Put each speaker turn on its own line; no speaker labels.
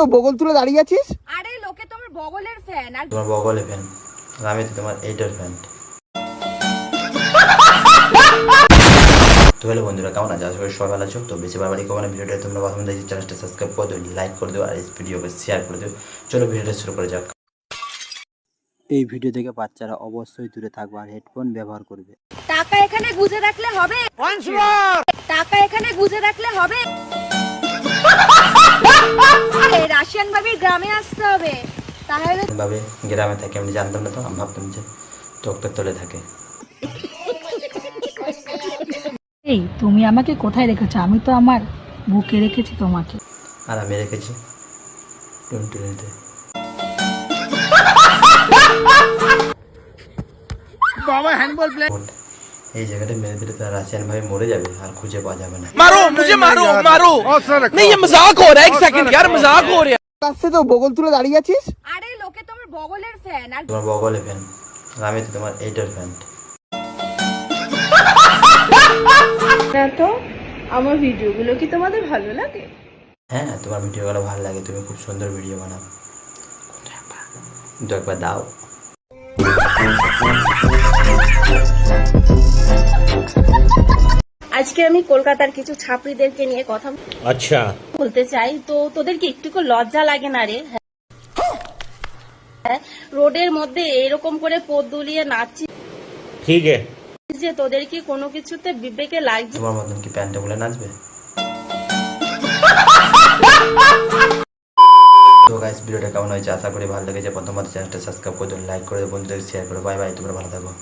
তো বগল তুলে দাঁড়িয়ে আছিস?
আরে লোকে তোমার বগলের ফ্যান আর
তোমার বগলে ফ্যান আর আমি তো তোমার এইটার ফ্যান তো হ্যালো বন্ধুরা কেমন আছে? আশা করি সবাই ভালো আছো। তো বেশি বারবারই ভিডিওটা তোমরা প্রথমে দেখছি চ্যানেলটা সাবস্ক্রাইব করে দিও লাইক করে দিও আর এই ভিডিওকে শেয়ার করে দিও। চলো ভিডিওটা শুরু করে যাক।
এই ভিডিও থেকে বাচ্চারা অবশ্যই দূরে থাকবে আর হেডফোন ব্যবহার করবে।
টাকা এখানে গুজে রাখলে হবে। টাকা এখানে গুজে রাখলে হবে। এই রাশিয়ান ভাবির গ্রামে আসতে হবে তাহলে
ভাবে গ্রামে থাকে আমি জানতাম না তো আমি ভাবতাম যে চোখটার তলে থাকে
এই তুমি আমাকে কোথায় রেখেছো আমি তো আমার বুকে রেখেছি তোমাকে
আর আমি রেখেছি টুনটুনিতে এই জায়গাটা মেরে দিলে তো রাশিয়ান ভাই মরে যাবে আর খুঁজে পাওয়া যাবে না
मारो मुझे मारो मारो नहीं ये मजाक हो रहा है एक सेकंड यार मजाक हो रहा है
আসছে তো বগল তুলে দাঁড়িয়ে আছিস?
আরে লোকে তোমার বগলের ফ্যান আর
তোমার বগলে ফ্যান আমি তো তোমার এইটার ফ্যান
তো আমার ভিডিওগুলো কি তোমাদের ভালো লাগে?
হ্যাঁ তোমার ভিডিওগুলো ভালো লাগে তুমি খুব সুন্দর ভিডিও বানাও। দু একবার দাও।
আজকে আমি কলকাতার কিছু ছাত্রীদেরকে নিয়ে কথা
আচ্ছা।
বলতে চাই। তো তোদেরকে একটু লজ্জা লাগে না রে? হ্যাঁ। হ্যাঁ, রোডের মধ্যে এরকম করে পদ দুলিয়ে নাচছি
ঠিক আছে।
যে তোদের কি কোনো কিছুতে বিবেকে লাগছে?
তোমার মতন কি প্যান্টে বলে নাচবে? তো গাইস ভিডিওটা কেমন হয়েছে? আশা করি ভালো লেগেছে। প্রথমত চ্যানেলটা সাবস্ক্রাইব করে দেবেন লাইক করে দেবেন বন্ধুদের শেয়ার করে বাই বাই তোমরা ভালো থাকো।